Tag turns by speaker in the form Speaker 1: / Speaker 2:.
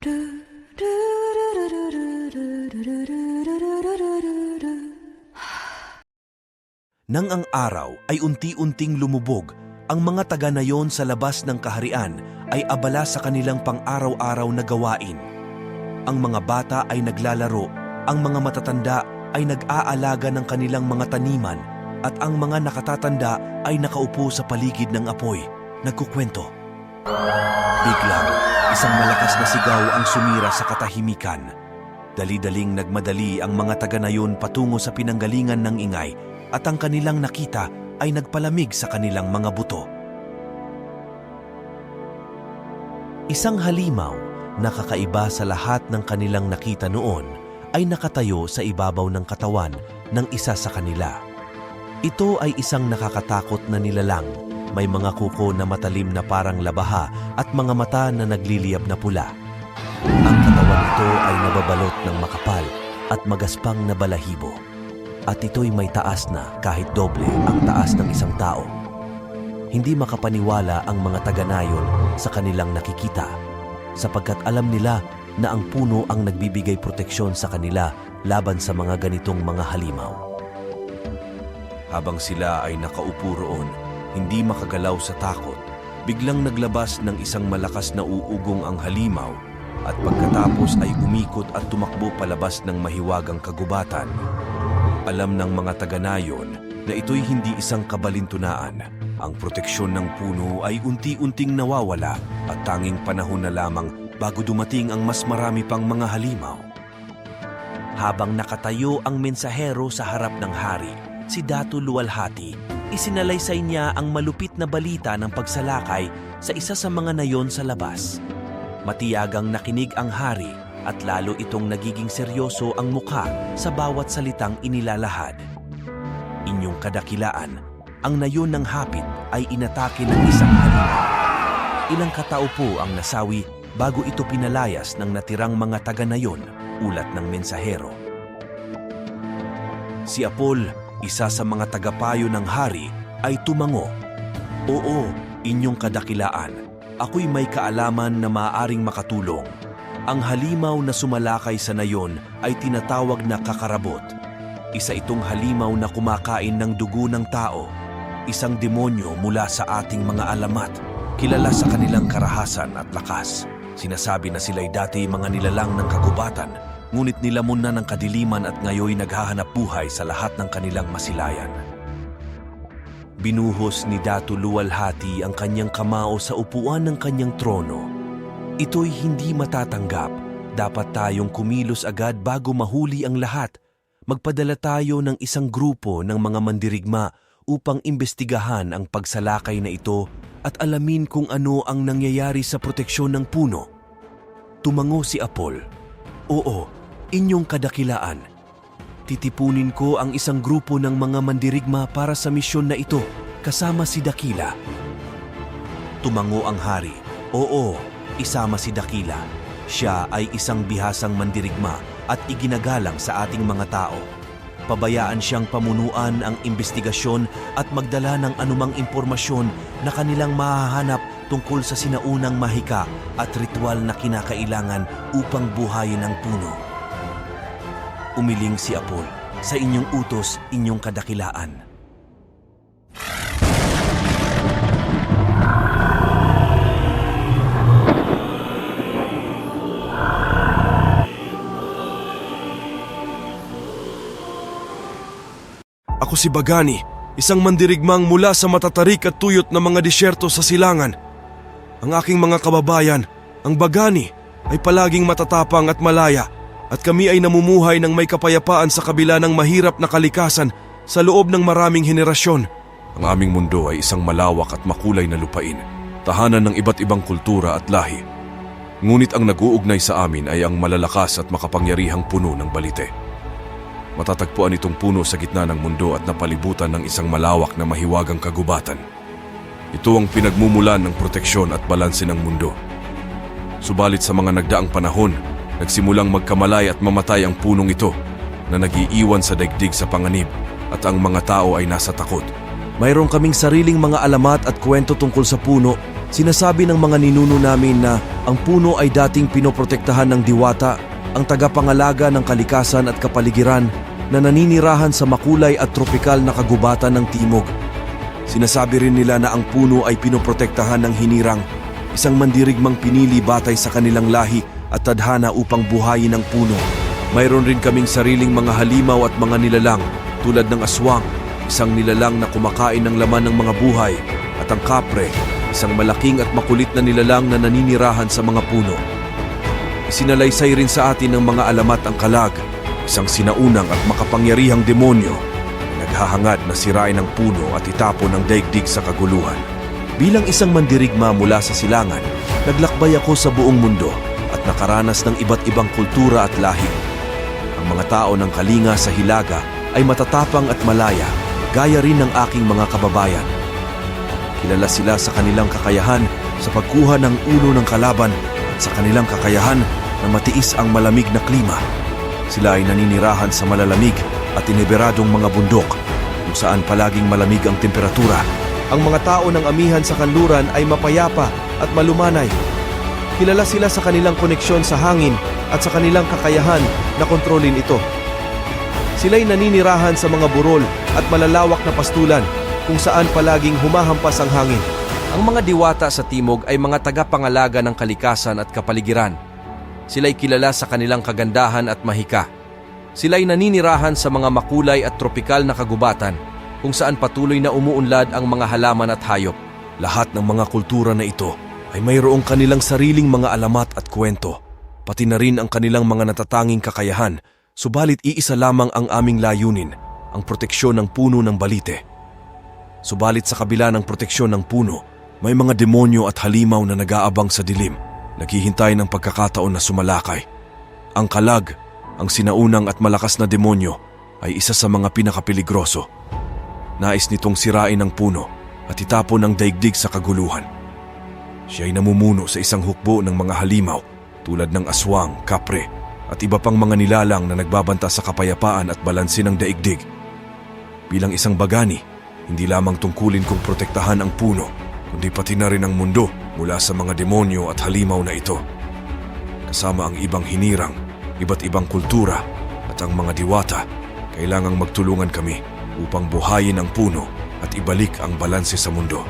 Speaker 1: Nang ang araw ay unti-unting lumubog, ang mga taga na yon sa labas ng kaharian ay abala sa kanilang pang-araw-araw na gawain. Ang mga bata ay naglalaro, ang mga matatanda ay nag-aalaga ng kanilang mga taniman at ang mga nakatatanda ay nakaupo sa paligid ng apoy, nagkukwento. Biglang, isang malakas na sigaw ang sumira sa katahimikan. Dali-daling nagmadali ang mga taga na yun patungo sa pinanggalingan ng ingay at ang kanilang nakita ay nagpalamig sa kanilang mga buto. Isang halimaw na kakaiba sa lahat ng kanilang nakita noon ay nakatayo sa ibabaw ng katawan ng isa sa kanila. Ito ay isang nakakatakot na nilalang, may mga kuko na matalim na parang labaha at mga mata na nagliliyab na pula. Ang katawan nito ay nababalot ng makapal at magaspang na balahibo. At ito'y may taas na kahit doble ang taas ng isang tao. Hindi makapaniwala ang mga taga-nayon sa kanilang nakikita sapagkat alam nila na ang puno ang nagbibigay proteksyon sa kanila laban sa mga ganitong mga halimaw. Habang sila ay nakaupo roon, hindi makagalaw sa takot, biglang naglabas ng isang malakas na uugong ang halimaw at pagkatapos ay umikot at tumakbo palabas ng mahiwagang kagubatan. Alam ng mga taga-nayon na ito'y hindi isang kabalintunaan. Ang proteksyon ng puno ay unti-unting nawawala at tanging panahon na lamang bago dumating ang mas marami pang mga halimaw. Habang nakatayo ang mensahero sa harap ng hari, si Datu Luwalhati, isinalaysay niya ang malupit na balita ng pagsalakay sa isa sa mga nayon sa labas. Matiyagang nakinig ang hari at lalo itong nagiging seryoso ang mukha sa bawat salitang inilalahad. Inyong kadakilaan, ang nayon ng hapit ay inatake ng isang halimaw. Ilang katao po ang nasawi bago ito pinalayas ng natirang mga taga-nayon, ulat ng mensahero. Si Apol, isa sa mga tagapayo ng hari, ay tumango. Oo, inyong kadakilaan, ako'y may kaalaman na maaaring makatulong. Ang halimaw na sumalakay sa nayon ay tinatawag na kakarabot. Isa itong halimaw na kumakain ng dugo ng tao. Isang demonyo mula sa ating mga alamat, kilala sa kanilang karahasan at lakas. Sinasabi na sila'y dati mga nilalang ng kagubatan, ngunit nilamon na ng kadiliman at ngayoy naghahanap buhay sa lahat ng kanilang masilayan. Binuhos ni Datu Luwalhati ang kanyang kamao sa upuan ng kanyang trono. Ito'y hindi matatanggap. Dapat tayong kumilos agad bago mahuli ang lahat. Magpadala tayo ng isang grupo ng mga mandirigma upang imbestigahan ang pagsalakay na ito at alamin kung ano ang nangyayari sa proteksyon ng puno. Tumango si Apol. Oo, inyong kadakilaan. Titipunin ko ang isang grupo ng mga mandirigma para sa misyon na ito, kasama si Dakila. Tumango ang hari. Oo, isama si Dakila. Siya ay isang bihasang mandirigma at iginagalang sa ating mga tao. Pabayaan siyang pamunuan ang investigasyon at magdala ng anumang impormasyon na kanilang mahahanap tungkol sa sinaunang mahika at ritual na kinakailangan upang buhayin ang puno. Umiling si Apol, sa inyong utos, inyong kadakilaan.
Speaker 2: Ako si Bagani, isang mandirigmang mula sa matatarik at tuyot na mga disyerto sa silangan. Ang aking mga kababayan, ang Bagani, ay palaging matatapang at malaya at kami ay namumuhay ng may kapayapaan sa kabila ng mahirap na kalikasan sa loob ng maraming henerasyon. Ang aming mundo ay isang malawak at makulay na lupain, tahanan ng iba't ibang kultura at lahi. Ngunit ang nag-uugnay sa amin ay ang malalakas at makapangyarihang puno ng balite. Matatagpuan itong puno sa gitna ng mundo at napalibutan ng isang malawak na mahiwagang kagubatan. Ito ang pinagmumulan ng proteksyon at balanse ng mundo. Subalit sa mga nagdaang panahon, nagsimulang magkamalay at mamatay ang punong ito na nagiiwan sa daigdig sa panganib at ang mga tao ay nasa takot.
Speaker 1: Mayroon kaming sariling mga alamat at kwento tungkol sa puno, Sinasabi ng mga ninuno namin na ang puno ay dating pinoprotektahan ng diwata, ang tagapangalaga ng kalikasan at kapaligiran na naninirahan sa makulay at tropikal na kagubatan ng timog. Sinasabi rin nila na ang puno ay pinoprotektahan ng hinirang, isang mandirigmang pinili batay sa kanilang lahi at tadhana upang buhayin ang puno. Mayroon rin kaming sariling mga halimaw at mga nilalang tulad ng aswang, isang nilalang na kumakain ng laman ng mga buhay, at ang kapre, isang malaking at makulit na nilalang na naninirahan sa mga puno. Isinalaysay rin sa atin ng mga alamat ang kalag, isang sinaunang at makapangyarihang demonyo na naghahangad na sirain ang puno at itapon ang daigdig sa kaguluhan. Bilang isang mandirigma mula sa silangan, naglakbay ako sa buong mundo at nakaranas ng iba't ibang kultura at lahi. Ang mga tao ng kalinga sa Hilaga ay matatapang at malaya, gaya rin ng aking mga kababayan. Kilala sila sa kanilang kakayahan sa pagkuha ng ulo ng kalaban at sa kanilang kakayahan na matiis ang malamig na klima. Sila ay naninirahan sa malalamig at iniberadong mga bundok kung saan palaging malamig ang temperatura. Ang mga tao ng amihan sa kanluran ay mapayapa at malumanay. Kilala sila sa kanilang koneksyon sa hangin at sa kanilang kakayahan na kontrolin ito. Sila'y naninirahan sa mga burol at malalawak na pastulan kung saan palaging humahampas ang hangin. Ang mga diwata sa timog ay mga tagapangalaga ng kalikasan at kapaligiran. Sila'y kilala sa kanilang kagandahan at mahika. Sila'y naninirahan sa mga makulay at tropikal na kagubatan kung saan patuloy na umuunlad ang mga halaman at hayop. Lahat ng mga kultura na ito ay mayroong kanilang sariling mga alamat at kwento, pati na rin ang kanilang mga natatanging kakayahan, subalit iisa lamang ang aming layunin, ang proteksyon ng puno ng balite. Subalit sa kabila ng proteksyon ng puno, may mga demonyo at halimaw na nag-aabang sa dilim, naghihintay ng pagkakataon na sumalakay. Ang kalag, ang sinaunang at malakas na demonyo, ay isa sa mga pinakapeligroso. Nais nitong sirain ang puno at itapon ang daigdig sa kaguluhan. Siya ay namumuno sa isang hukbo ng mga halimaw tulad ng aswang, kapre at iba pang mga nilalang na nagbabanta sa kapayapaan at balansin ng daigdig. Bilang isang bagani, hindi lamang tungkulin kong protektahan ang puno, kundi pati na rin ang mundo mula sa mga demonyo at halimaw na ito. Kasama ang ibang hinirang, iba't ibang kultura at ang mga diwata, kailangang magtulungan kami upang buhayin ang puno at ibalik ang balanse sa mundo.